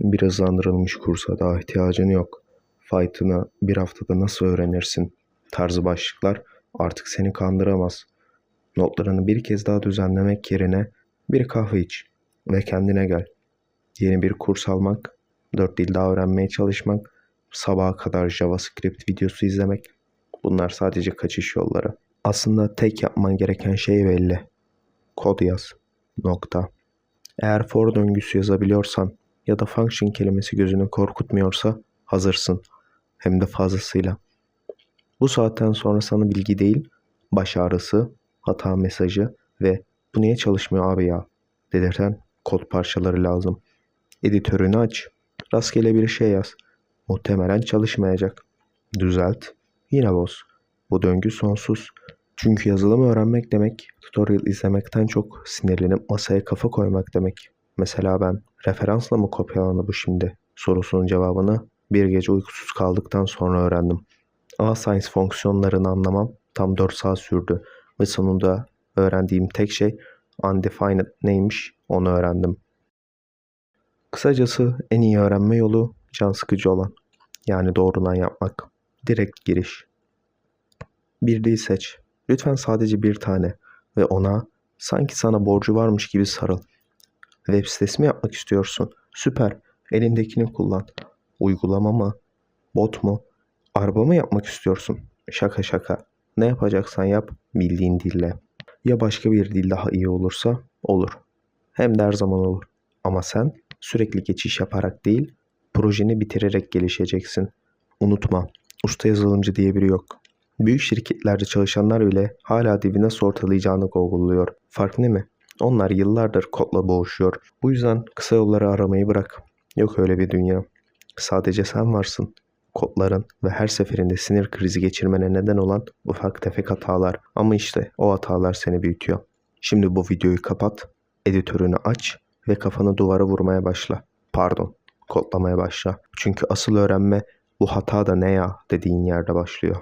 Bir hızlandırılmış kursa daha ihtiyacın yok. Fight'ını bir haftada nasıl öğrenirsin? Tarzı başlıklar artık seni kandıramaz. Notlarını bir kez daha düzenlemek yerine bir kahve iç ve kendine gel. Yeni bir kurs almak, dört dil daha öğrenmeye çalışmak, sabaha kadar JavaScript videosu izlemek. Bunlar sadece kaçış yolları. Aslında tek yapman gereken şey belli. Kod yaz. Nokta. Eğer for döngüsü yazabiliyorsan ya da function kelimesi gözünü korkutmuyorsa hazırsın. Hem de fazlasıyla. Bu saatten sonra sana bilgi değil, baş ağrısı, hata mesajı ve bu niye çalışmıyor abi ya dedirten kod parçaları lazım. Editörünü aç. Rastgele bir şey yaz. Muhtemelen çalışmayacak. Düzelt. Yine boz. Bu döngü sonsuz. Çünkü yazılımı öğrenmek demek, tutorial izlemekten çok sinirlenip masaya kafa koymak demek. Mesela ben referansla mı kopyalandı bu şimdi sorusunun cevabını bir gece uykusuz kaldıktan sonra öğrendim. A science fonksiyonlarını anlamam tam 4 saat sürdü ve sonunda öğrendiğim tek şey undefined neymiş onu öğrendim. Kısacası en iyi öğrenme yolu can sıkıcı olan. Yani doğrudan yapmak. Direkt giriş. Bir dil seç. Lütfen sadece bir tane ve ona sanki sana borcu varmış gibi sarıl. Web sitesi mi yapmak istiyorsun? Süper. Elindekini kullan. Uygulama mı? Bot mu? Araba mı yapmak istiyorsun? Şaka şaka. Ne yapacaksan yap bildiğin dille. Ya başka bir dil daha iyi olursa olur. Hem de her zaman olur. Ama sen sürekli geçiş yaparak değil, projeni bitirerek gelişeceksin. Unutma, usta yazılımcı diye biri yok. Büyük şirketlerde çalışanlar bile hala dibi nasıl ortalayacağını. Fark ne mi? Onlar yıllardır kodla boğuşuyor. Bu yüzden kısa yolları aramayı bırak. Yok öyle bir dünya. Sadece sen varsın. Kodların ve her seferinde sinir krizi geçirmene neden olan ufak tefek hatalar. Ama işte o hatalar seni büyütüyor. Şimdi bu videoyu kapat, editörünü aç ve kafanı duvara vurmaya başla. Pardon, kodlamaya başla. Çünkü asıl öğrenme bu hata da ne ya dediğin yerde başlıyor.